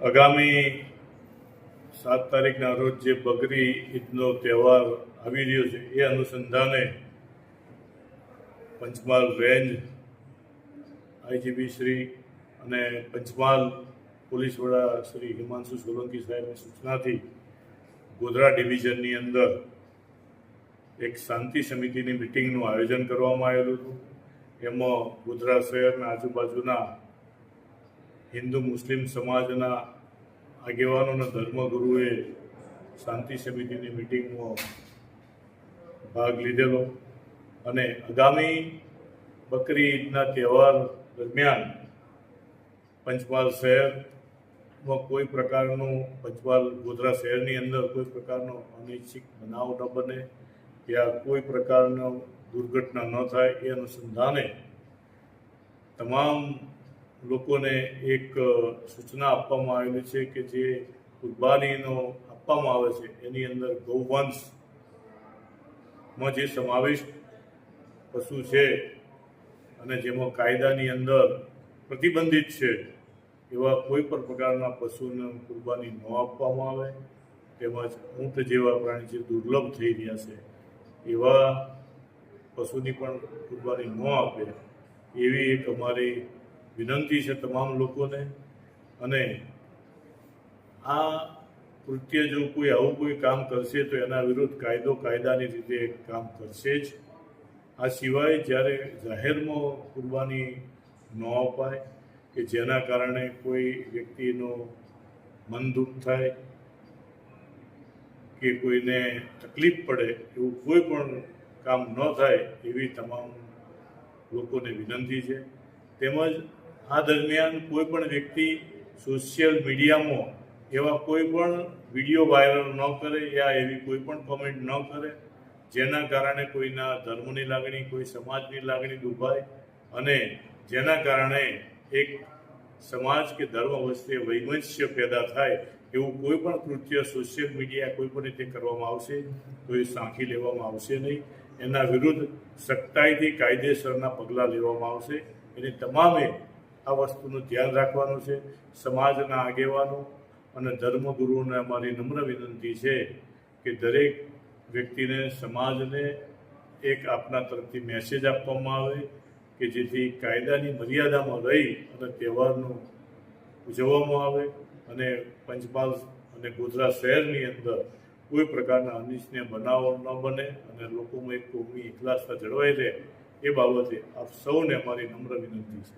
આગામી સાત તારીખના રોજ જે બકરી ઈદનો તહેવાર આવી રહ્યો છે, એ અનુસંધાને પંચમહાલ રેન્જ, આઈજીપી શ્રી અને પંચમહાલ પોલીસ વડા શ્રી હિમાંશુ સોલંકી સાહેબની સૂચનાથી ગોધરા ડિવિઝનની અંદર એક શાંતિ સમિતિની મિટિંગનું આયોજન કરવામાં આવેલું હતું. એમાં ગોધરા શહેરના આજુબાજુના હિન્દુ મુસ્લિમ સમાજના આગેવાનોના ધર્મગુરુએ શાંતિ સમિતિની મિટિંગમાં ભાગ લીધેલો અને આગામી બકરી ઈદના તહેવાર દરમિયાન પંચમહાલ શહેરમાં કોઈ પ્રકારનું પંચમહાલ ગોધરા શહેરની અંદર કોઈ પ્રકારનો અનિચ્છિક બનાવ ન બને યા કોઈ પ્રકારનો દુર્ઘટના ન થાય, એ અનુસંધાને તમામ લોકોને એક સૂચના આપવામાં આવેલી છે કે જે કુરબાનીનો આપવામાં આવે છે, એની અંદર ગૌવંશમાં જે સમાવિષ્ટ પશુ છે અને જેમાં કાયદાની અંદર પ્રતિબંધિત છે, એવા કોઈ પણ પ્રકારના પશુને કુરબાની ન આપવામાં આવે, તેમજ ઊંટ જેવા પ્રાણી જે દુર્લભ થઈ રહ્યા છે, એવા પશુની પણ કુરબાની ન આપે, એવી એક અમારી વિનંતી છે તમામ લોકોને. અને આ કૃત્ય જો કોઈ આવું કોઈ કામ કરશે તો એના વિરુદ્ધ કાયદો કાયદાની રીતે કામ કરશે જ. આ સિવાય જ્યારે જાહેરમાં કુરબાની ન અપાય કે જેના કારણે કોઈ વ્યક્તિનો મન દુઃખ થાય કે કોઈને તકલીફ પડે એવું કોઈ પણ કામ ન થાય એવી તમામ લોકોને વિનંતી છે. તેમજ આ દરમિયાન કોઈ પણ વ્યક્તિ સોશિયલ મીડિયામાં એવા કોઈ પણ વીડિયો વાયરલ ન કરે યા એવી કોઈ પણ કોમેન્ટ ન કરે, જેના કારણે કોઈના ધર્મની લાગણી, કોઈ સમાજની લાગણી દુભાય અને જેના કારણે એક સમાજ કે ધર્મ વચ્ચે વૈમનસ્ય પેદા થાય એવું કોઈ પણ કૃત્ય સોશિયલ મીડિયા કોઈ પણ રીતે કરવામાં આવશે તો એ સાંખી લેવામાં આવશે નહીં. એના વિરુદ્ધ સખ્તાઈથી કાયદેસરના પગલાં લેવામાં આવશે. એની તમામે આ વસ્તુનું ધ્યાન રાખવાનું છે, સમાજના આગેવાનો અને ધર્મગુરુઓને અમારી નમ્ર વિનંતી છે કે દરેક વ્યક્તિને સમાજને એક આપના તરફથી મેસેજ આપવામાં આવે કે જેથી કાયદાની મર્યાદામાં રહી અને તહેવારનું ઉજવવામાં આવે અને પંચમહાલ અને ગોધરા શહેરની અંદર કોઈ પ્રકારના અનિચ્છનીય બનાવો ન બને અને લોકોમાં એક કોમી એકલાસતા જળવાઈ રહે એ બાબતે આપ સૌને અમારી નમ્ર વિનંતી છે.